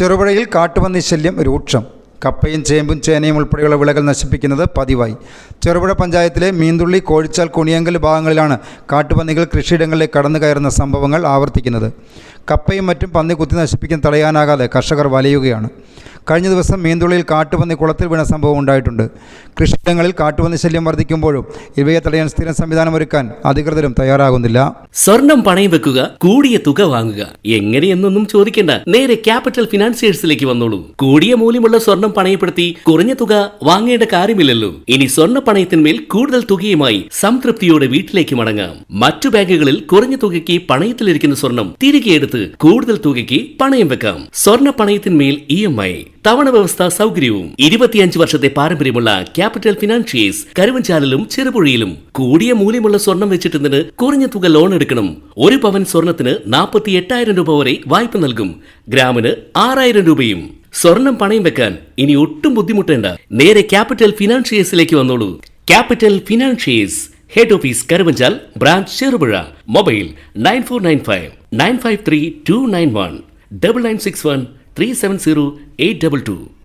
ചെറുപുഴയിൽ കാട്ടുപന്നി ശല്യം രൂക്ഷം. കപ്പയും ചേമ്പും ചേനയും ഉൾപ്പെടെയുള്ള വിളകൾ നശിപ്പിക്കുന്നത് പതിവായി. ചെറുപുഴ പഞ്ചായത്തിലെ മീന്തുള്ളി കോഴിച്ചാൽ കുണിയങ്കൽ ഭാഗങ്ങളിലാണ് കാട്ടുപന്നികൾ കൃഷിയിടങ്ങളിലേക്ക് കടന്നു കയറുന്ന സംഭവങ്ങൾ ആവർത്തിക്കുന്നത്. കപ്പയും മറ്റും പന്നി കുത്തി നശിപ്പിക്കാൻ തടയാനാകാതെ കർഷകർ വലയുകയാണ്. കഴിഞ്ഞ ദിവസം മീന്തുള്ളിയിൽ കാട്ടുപന്നി കുളത്തിൽ വീണ സംഭവം ഉണ്ടായിട്ടുണ്ട്. കൃഷിയിടങ്ങളിൽ കാട്ടുപന്നി ശല്യം വർദ്ധിക്കുമ്പോഴും ഇവയെ തടയാൻ സ്ഥിരം സംവിധാനം ഒരുക്കാൻ അധികൃതരും തയ്യാറാകുന്നില്ല. സ്വർണം പണയം വെക്കുക കൂടിയ തുക വാങ്ങുക. എങ്ങനെയെന്നൊന്നും ചോദിക്കേണ്ട. നേരെ ക്യാപിറ്റൽ ഫിനാൻസിയേഴ്സിലേക്ക് വന്നോളൂ. കൂടിയ മൂല്യമുള്ള സ്വർണം പണയപ്പെടുത്തി കുറഞ്ഞ തുക വാങ്ങേണ്ട കാര്യമില്ലല്ലോ. ഇനി സ്വർണ പണയത്തിന്മേൽ കൂടുതൽ തുകയുമായി സംതൃപ്തിയോടെ വീട്ടിലേക്ക് മടങ്ങാം. മറ്റു ബാങ്കുകളിൽ കുറഞ്ഞ തുകയ്ക്ക് പണയത്തിലിരിക്കുന്ന സ്വർണം തിരികെ എടുത്ത് കൂടുതൽ തുകയ്ക്ക് പണയം വെക്കാം. സ്വർണ പണയത്തിന്മേൽ ഇ എം ഐ തവണ വ്യവസ്ഥ സൗകര്യവും. ഇരുപത്തിയഞ്ച് വർഷത്തെ പാരമ്പര്യമുള്ള ക്യാപിറ്റൽ ഫിനാൻഷ്യസ് കരുവഞ്ചാലിലും ചെറുപുഴയിലും കൂടിയ മൂല്യമുള്ള സ്വർണം വെച്ചിട്ടുന്നതിന് കുറഞ്ഞ തുക ലോൺ എടുക്കണം. ഒരു പവൻ സ്വർണത്തിന് നാൽപ്പത്തി എട്ടായിരം രൂപ വരെ വായ്പ നൽകും. ഗ്രാമിന് ആറായിരം രൂപയും. സ്വർണം പണയം വെക്കാൻ ഇനി ഒട്ടും ബുദ്ധിമുട്ടേണ്ട. നേരെ ക്യാപിറ്റൽ ഫിനാൻഷ്യസിലേക്ക് വന്നോളൂ. Capital financiers head office Karuvanchal branch Cherupuzha. Mobile nine four nine five nine five three two nine one double nine six one three seven zero eight double two